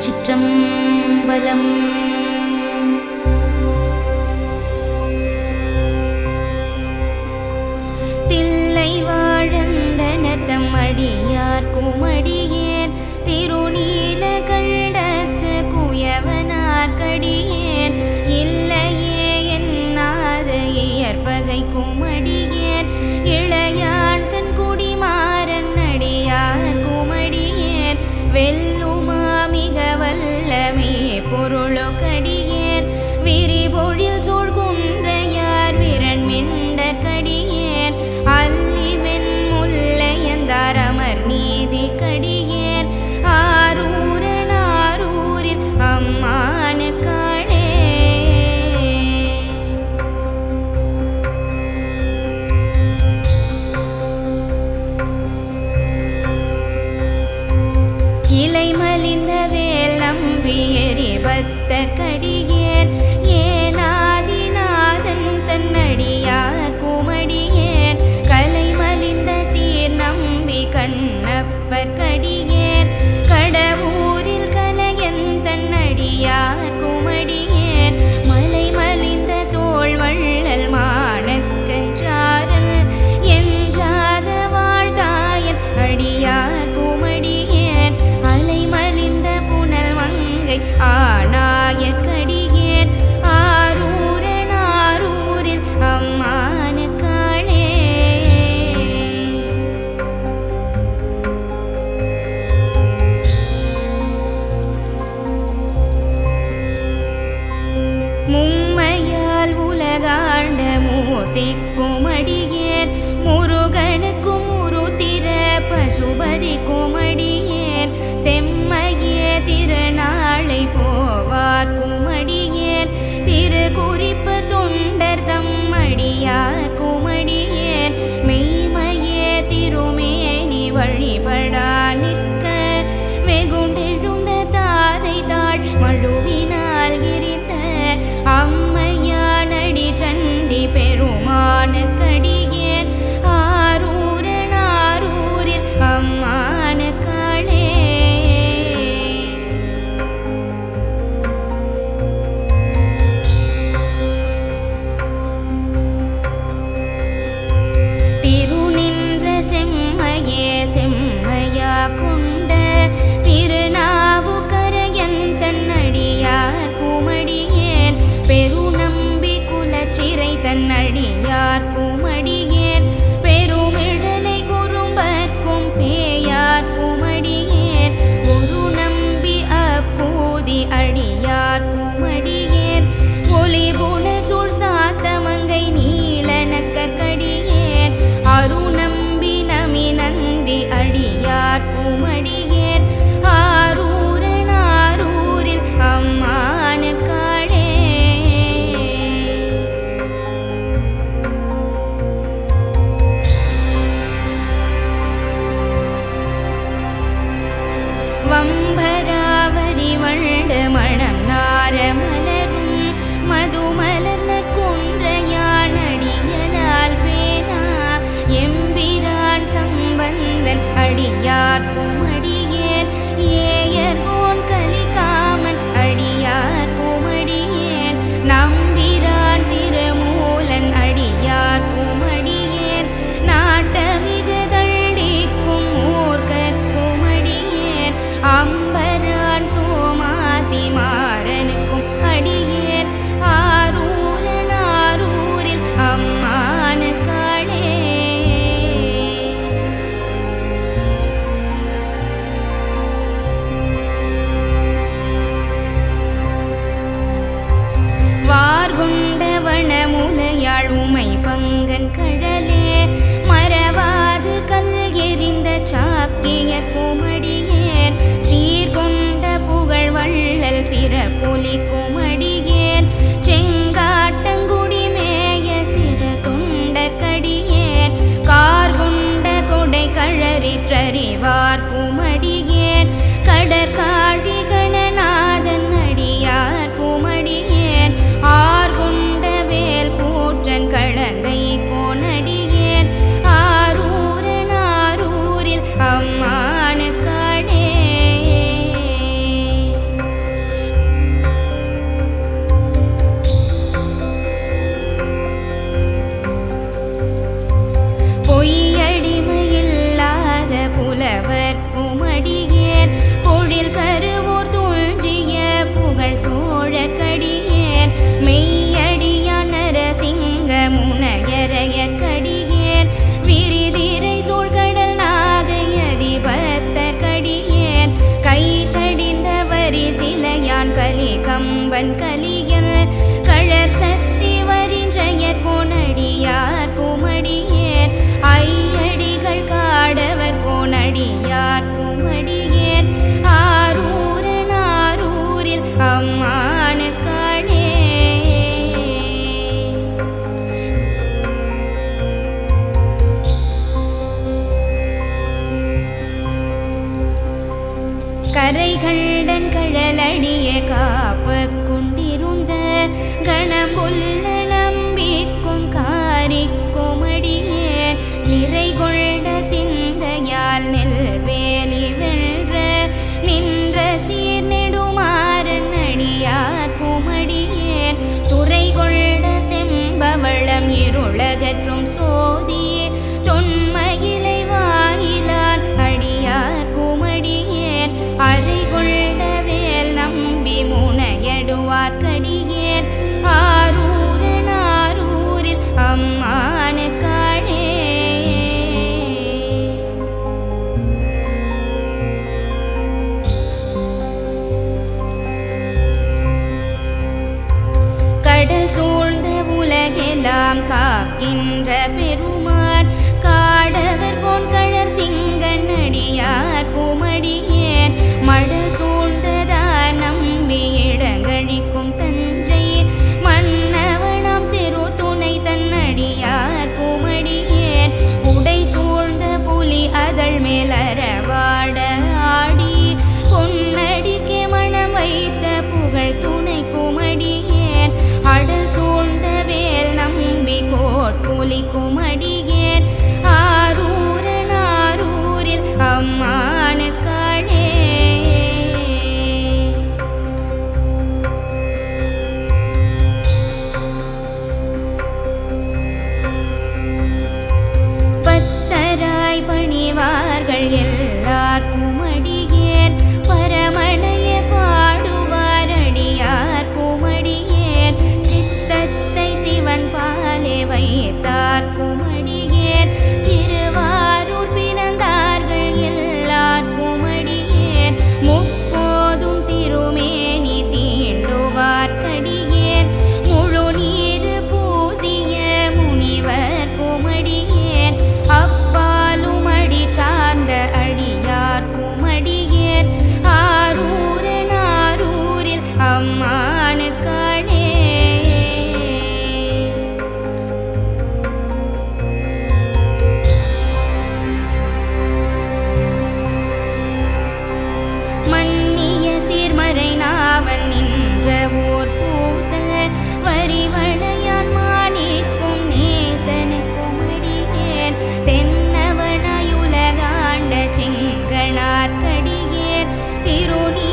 திருச்சிற்றம்பலம் தில்லை வாழந்தன தம் அடியார் குமடியேன். திருநீல கண்டத்து குயவனார் கடியேன். இல்லையே என்னாது இயற்பகை குமடியேன். இளையான் தன் குடிமாறன் அடியார் குமடியேன். வெள்ள பொருளுகடி கர்த்தர் கடி திக்கும் அடியேன். முருகனுக்கும் முருதிர பசுபதிக்கும் அடியேன். செம்மையே திருநாளை போவார்க்கும் குமடியேன் ஆரூரனாரூரில் அம்மான காளே. வம்பராவரி வண்ட மணம் நார மலரும் அடியார் போக்கிய குமடியேன். சீர்கொண்ட புகழ் வள்ளல் சிறப்புலி குமடியேன். செங்காட்டங்குடி மேய சிற துண்ட கடியேன். கார்கொண்ட கொடை கழறிற்றறிவார் குமடி கரைகண்டன் கழலடிய காப்ப கொண்டிருந்த கணமுள்ள முனையடுவார் ஆரூரன் ஆரூரில் அம்மா திருநாளார்க்கடியேன் திருநீ